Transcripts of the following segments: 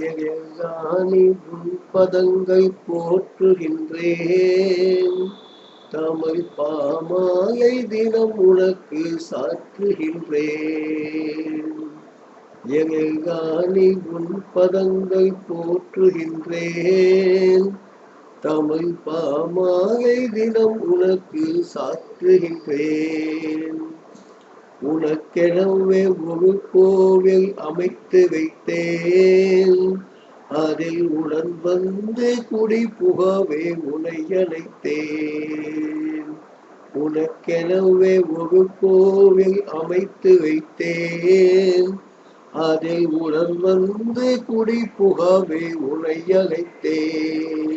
எழானி பதங்கள் போற்றுகின்றேன். தமிழ் பாமாலை தினம் உனக்கு சாற்றுகின்றேன். எழானி உன் பதங்கை போற்றுகின்றேன். தமிழ் பாமாலை தினம் உனக்கு சாற்றுகின்றேன். உனக்கெனவே ஒரு கோவில் அமைத்து வைத்தேன். அதில் உடன் வந்து குடி புகவே உனை அழைத்தேன் உனக்கெனவே ஒரு கோவில் அமைத்து வைத்தேன். அதில் உடன் வந்து குடி புகவே உனை அழைத்தேன்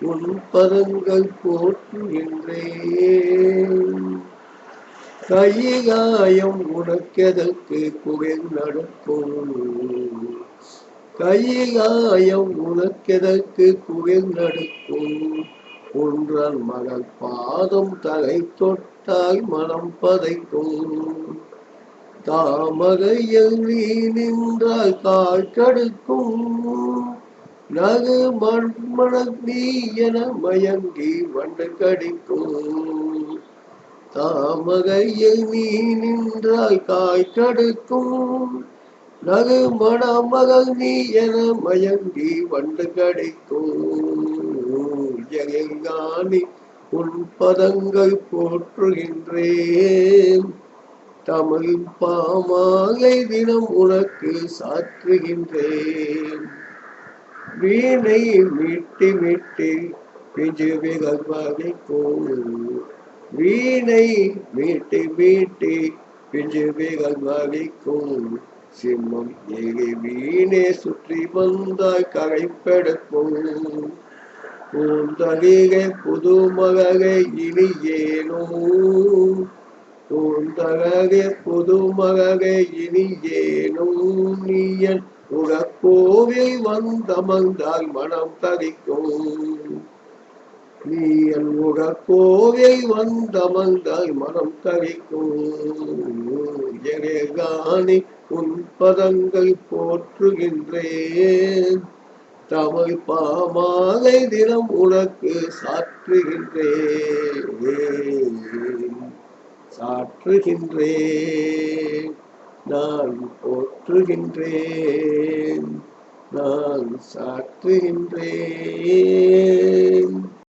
உன் பதங்கள் போற்றுகின்றேன். கையாயம் உனக்கெதற்கு குளிர் நடக்கும்? கையாயம் உனக்கெதற்கு குளிர் நடக்கும்? ஒன்றன் மகள் பாதம் தலை தொட்டால் மனம் பதைக்கும். தாமகையில் நீ நின்றால் கால் கடுக்கும். நகு மண்மண நீ என மயங்கி வண்டு கடிக்கும். தாமகையில் நீ நின்றாய் காய் கடுக்கும் நகு மணமகள் நீ என மயங்கி வண்டு கடிக்கும். ஜெயங்கானி உன் பதங்கள் போற்றுகின்றேன். தமிழ் பாமாலை தினம் உனக்கு சாற்றுகின்றேன். வீணை மீட்டி மீட்டி பிஞ்சு பிஞ்சுவிகள் வகைக்கும் வீணை மீட்டி மீட்டி பிஞ்சுவிகள் வகைக்கும் சிம்மம் ஏகை வீணே சுற்றி வந்தாய் கரைப்பெடுக்கும். பூந்தலிகை புது மககை இனி ஏனோ பூந்தகை புது மககை இனி ஏனோ நீயன் உடற்கோவில் வந்தமர்ந்தால் மனம் தரிக்கும். நீ என் உடற்கோவில் வந்தமர்ந்தால் மனம் தரிக்கும் எரேகானி உன் பதங்கள் போற்றுகின்றேன். தமிழ் பாமாலை தினம் உனக்கு சாற்றுகின்றேன். சாற்றுகின்றேன். நான் போற்றுகின்றேன். நான் சாற்றுகின்றேன்.